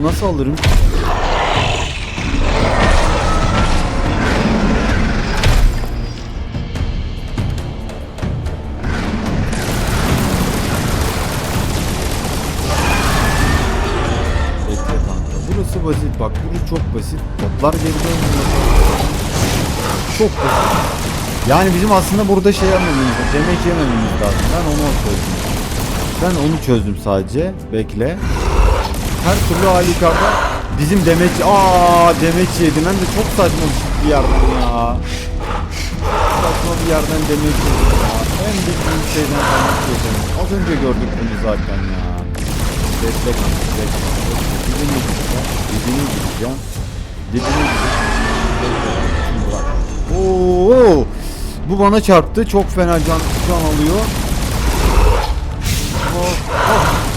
Nasıl alırım? Burası basit bak. Burası çok basit. Toplar geri. Çok basit. Yani bizim aslında burada şey yapmamamız, demek yemememiz lazım. Ben onu çözdüm. Ben onu çözdüm sadece. Bekle. Her türlü halükarda bizim demeç... Aa demeç yedim. Hem de çok saçma bir yerden ya. Saçma bir yerden demeç yedim ya. En bildiğim şeyden demeç yedim. Az önce gördük bunu zaten ya. Kanka bekle. Dibine gideceğim. Dibine gideceğim. Dibine gideceğim. Oo! Bu bana çarptı. Çok fena can, can alıyor. Oh, oh.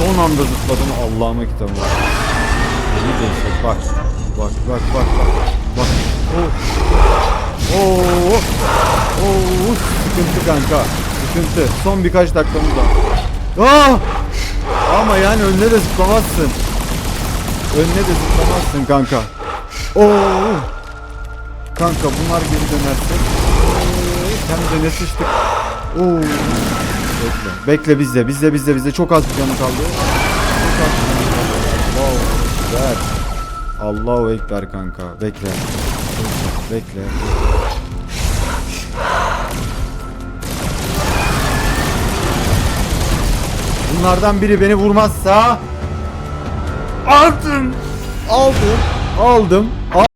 Son anda zıpladım Allah'ıma kitabım. İyi değişik bak. Bak bak bak bak. Bak. Oh. Oo. Oo. Sıkıntı kanka. Sıkıntı. Son birkaç dakikamız var. Ah! Ama yani önüne de zıplamazsın. Önüne de zıplamazsın kanka. Oo. Kanka bunlar geri dönerse. Hem de ne sıçtık. Oo. Bekle. Bekle bizde. Bizde bizde bizde. Çok az bir canı kaldı. Çok az bir canı kaldı. Allahu Ekber. Allahu Ekber kanka. Bekle. Bekle. Bunlardan biri beni vurmazsa aldım. Aldım. Aldım.